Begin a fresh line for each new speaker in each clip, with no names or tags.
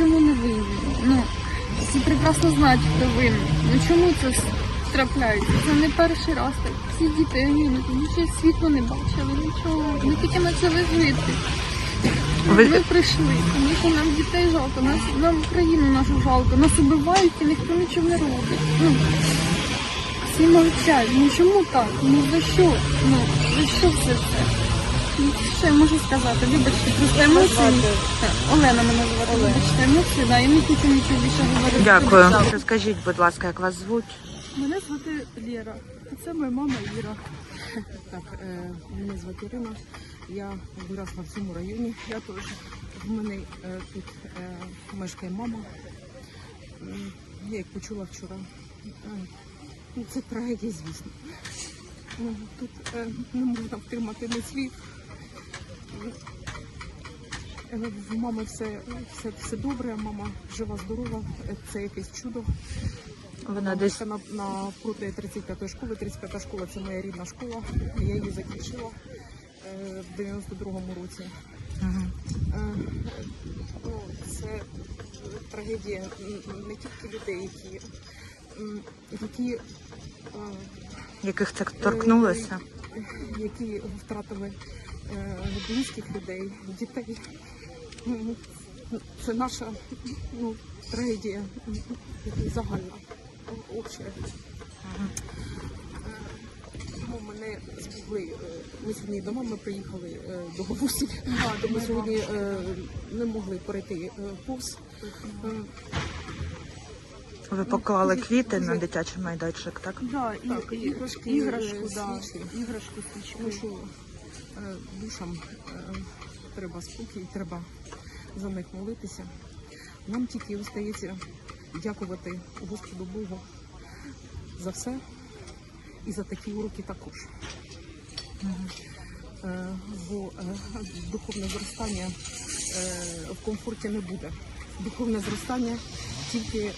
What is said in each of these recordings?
чому не винні? Ну, всі прекрасно знають, хто винен. Ну чому це трапляється? Це не перший раз так. Всі діти гинуть, вони ще світло не бачили, нічого. Ми тільки почали жити.
Ви-
Ми прийшли, тому що нам дітей жалко, нас, нам країну нашу жалко, нас убивають і ніхто нічого не робить. Ну, всі мовчать. Ну чому так? Ну за що? Ну, за що все це? Ну, Що я можу сказати? Вибачте, просто емоції. Так, Олена мене звати. Вибачте, емоції, да, і не хочу нічого більше говорити.
Дякую. Розкажіть, будь ласка, як вас звуть?
Мене звати Лєра. А це моя мама Іра.
Так, е, мене звати Ірина. Я виросла в цьому районі. Я теж. В мене е, тут е, мешкає мама. М, Я як почула вчора. е, ну, це трагедія, звісно. Ну, Тут е, не можна втримати ні слів. В мами все, все, все добре, мама жива, здорова. Це якесь чудо.
Вона десь
на, навпроти 35-ї школи. 35-та школа це моя рідна школа. Я її закінчила е, в 92-му році.
Мгм.
Е, ну, це трагедія не тільки людей, які, які, е,
яких це торкнулося.
які втратили е, близьких людей, дітей. Це наша ну, трагедія загальна, обща. Ну, мене збігли. е, Ми сьогодні до мами приїхали е, до бабусі. Ми сьогодні е, не могли перейти е, повз. Е,
Ви поклали квіти на дитячий майданчик, так?
Да, і,
Так,
і-
іграшки,
іграшку,
е,
да, іграшку свічку.
Е, душам е, треба спокій, треба за них молитися. Нам тільки остається дякувати Господу Богу за все і за такі уроки також. Е, Бо духовне зростання в комфорті не буде. Духовне зростання тільки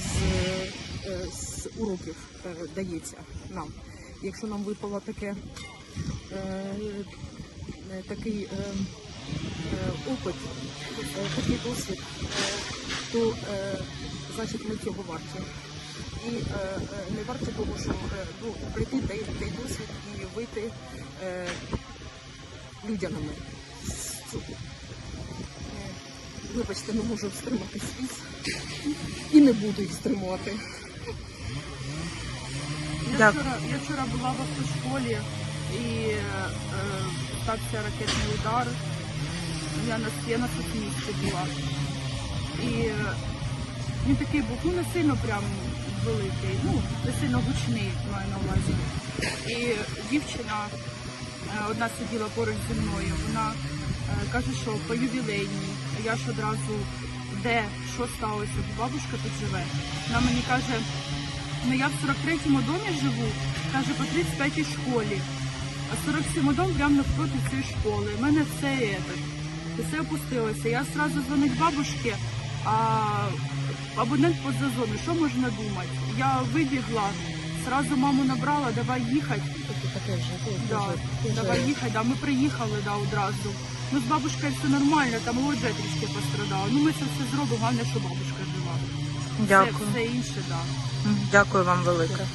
з, з уроків дається нам. Якщо нам випало таке, такий е, е, опит, е, такий досвід, е, то е, значить ми цього варті. І е, е, не варто того, що е, ну, прийти той, той досвід і вийти е. Е, Вибачте, не можу стримати сліз і не буду їх стримувати.
Я вчора, я вчора була в автошколі і е, стався ракетний удар. Я на, я на місці була. І е, він такий був, ну не сильно прям великий, ну не сильно гучний маю на увазі. І дівчина, е, одна сиділа поруч зі мною, вона е, каже, що по ювілейній, я ж одразу де, що сталося, бо бабушка тут живе. Вона мені каже, Ну я в 43-му домі живу, каже, по 35-й школі. А 47 дом прямо навпроти цієї школи. У мене все это, все опустилося. Я одразу дзвонить бабушці, а абонент поза зоною. Що можна думати? Я вибігла, одразу маму набрала, давай їхати. Да, давай їхати, да, ми приїхали да, одразу. Ну з бабушкою все нормально, там лоджа трішки пострадала. Ну ми це все зробимо, головне, що бабушка жива. Все,
Дякую.
все інше, так. Да.
Дякую вам велике.